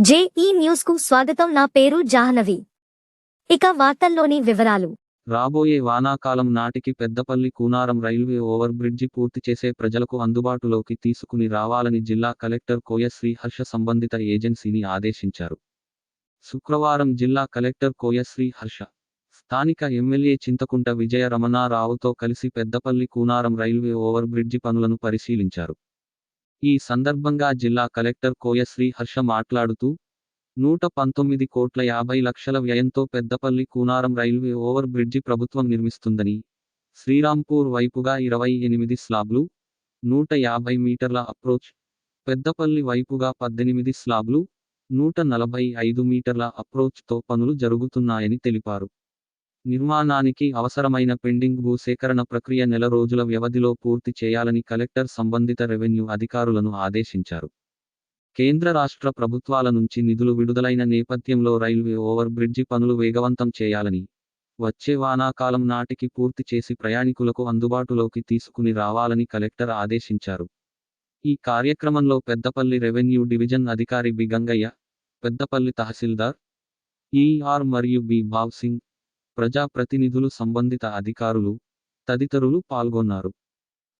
JEE న్యూస్కు స్వాగతం. నా పేరు జాహ్నవి. ఇక వార్తల్లోని వివరాలు. రాబోయే వానాకాలం నాటికి Peddapalli Kunaram railway over bridge పూర్తి చేసే ప్రజలకు అందుబాటులోకి తీసుకుని రావాలని జిల్లా కలెక్టర్ కోయ శ్రీహర్ష సంబంధిత ఏజెన్సీని ఆదేశించారు. శుక్రవారం జిల్లా కలెక్టర్ కోయ శ్రీహర్ష స్థానిక ఎమ్మెల్యే చింతకుంట విజయ రమణారావుతో కలిసి Peddapalli Kunaram railway over bridge పనులను పరిశీలించారు. ఈ సందర్భంగా జిల్లా కలెక్టర్ కోయ శ్రీహర్ష మాట్లాడుతూ నూట పంతొమ్మిది కోట్ల యాభై లక్షల వ్యయంతో Peddapalli Kunaram railway over bridge ప్రభుత్వం నిర్మిస్తుందని శ్రీరాంపూర్ వైపుగా ఇరవై ఎనిమిది స్లాబ్లు నూట యాభై మీటర్ల అప్రోచ్ పెద్దపల్లి వైపుగా పద్దెనిమిది స్లాబ్లు నూట నలభై ఐదు మీటర్ల అప్రోచ్తో పనులు జరుగుతున్నాయని తెలిపారు. నిర్మాణానికి అవసరమైన పెండింగ్ భూసేకరణ ప్రక్రియ నెల రోజుల వ్యవధిలో పూర్తి చేయాలని కలెక్టర్ సంబంధిత రెవెన్యూ అధికారులను ఆదేశించారు. కేంద్ర రాష్ట్ర ప్రభుత్వాల నుంచి నిధులు విడుదలైన నేపథ్యంలో రైల్వే ఓవర్ బ్రిడ్జి పనులు వేగవంతం చేయాలని వచ్చే వానాకాలం నాటికి పూర్తి చేసి ప్రయాణికులకు అందుబాటులోకి తీసుకుని రావాలని కలెక్టర్ ఆదేశించారు. ఈ కార్యక్రమంలో పెద్దపల్లి రెవెన్యూ డివిజన్ అధికారి బి గంగయ్య పెద్దపల్లి తహసీల్దార్ ఈఆర్ మరియు బి భావ్ సింగ్ ప్రజాప్రతినిధులు సంబంధిత అధికారులు తదితరులు పాల్గొన్నారు.